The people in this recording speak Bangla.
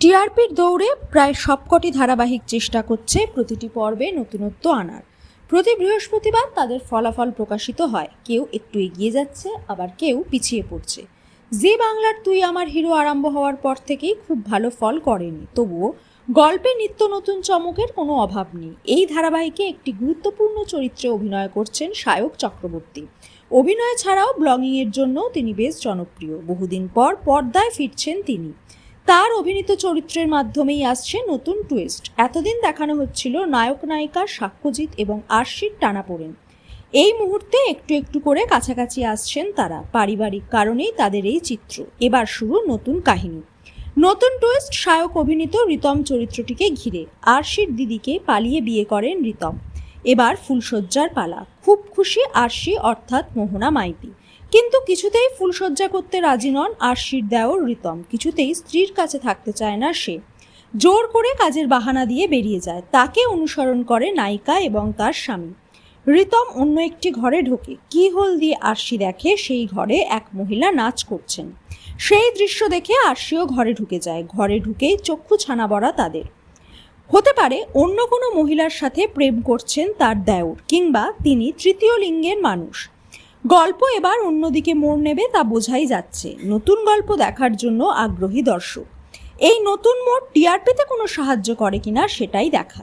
টিআরপির দৌড়ে প্রায় সবকটি ধারাবাহিক চেষ্টা করছে প্রতিটি পর্বে নতুনত্ব আনার। প্রতি বৃহস্পতিবার তাদের ফলাফল প্রকাশিত হয়। কেউ একটু এগিয়ে যাচ্ছে, আবার কেউ পিছিয়ে পড়ছে। জি বাংলার তুই আমার হিরো আরম্ভ হওয়ার পর থেকেই খুব ভালো ফল করেনি। তবুও গল্পে নিত্য নতুন চমকের কোনো অভাব নেই। এই ধারাবাহিকে একটি গুরুত্বপূর্ণ চরিত্রে অভিনয় করছেন সায়ক চক্রবর্তী। অভিনয় ছাড়াও ব্লগিংয়ের জন্য তিনি বেশ জনপ্রিয়। বহুদিন পর পর্দায় ফিরছেন তিনি। তার অভিনীত চরিত্রের মাধ্যমেই আসছে নতুন টুইস্ট এতদিন দেখানো হচ্ছিল নায়ক নায়িকা সাক্ষ্যজিৎ এবং আরশির টানাপোড়েন। এই মুহূর্তে একটু একটু করে কাছাকাছি আসছেন তারা। পারিবারিক কারণেই তাদের এই চিত্র। এবার শুরু নতুন কাহিনী। নতুন টুইস্ট সায়ক অভিনীত রিতম চরিত্রটিকে ঘিরে। আরশির দিদিকে পালিয়ে বিয়ে করেন রিতম। এবার ফুলশয্যার পালা। খুব খুশি আরশি অর্থাৎ মোহনা মাইতি। কিন্তু কিছুতেই ফুলশয্যা করতে রাজি নন আরশির দেওর রিতম। কিছুতেই স্ত্রীর কাছে থাকতে চায় না সে। জোর করে কাজের বাহানা দিয়ে বেরিয়ে যায়। তাকে অনুসরণ করে নায়িকা এবং তার স্বামী। রিতম অন্য একটি ঘরে ঢোকে। কি হোল দিয়ে আরশি দেখে সেই ঘরে এক মহিলা নাচ করছেন। সেই দৃশ্য দেখে আরশিও ঘরে ঢুকে যায়। ঘরে ঢুকেই চক্ষু ছানা বড়া তাদের। হতে পারে অন্য কোনো মহিলার সাথে প্রেম করছেন তার দেওর কিংবা তিনি তৃতীয় লিঙ্গের মানুষ। গল্প এবার অন্যদিকে মোড় নেবে তা বোঝাই যাচ্ছে। নতুন গল্প দেখার জন্য আগ্রহী দর্শক। এই নতুন মোড় টিআরপিতে কোনো সাহায্য করে কিনা সেটাই দেখা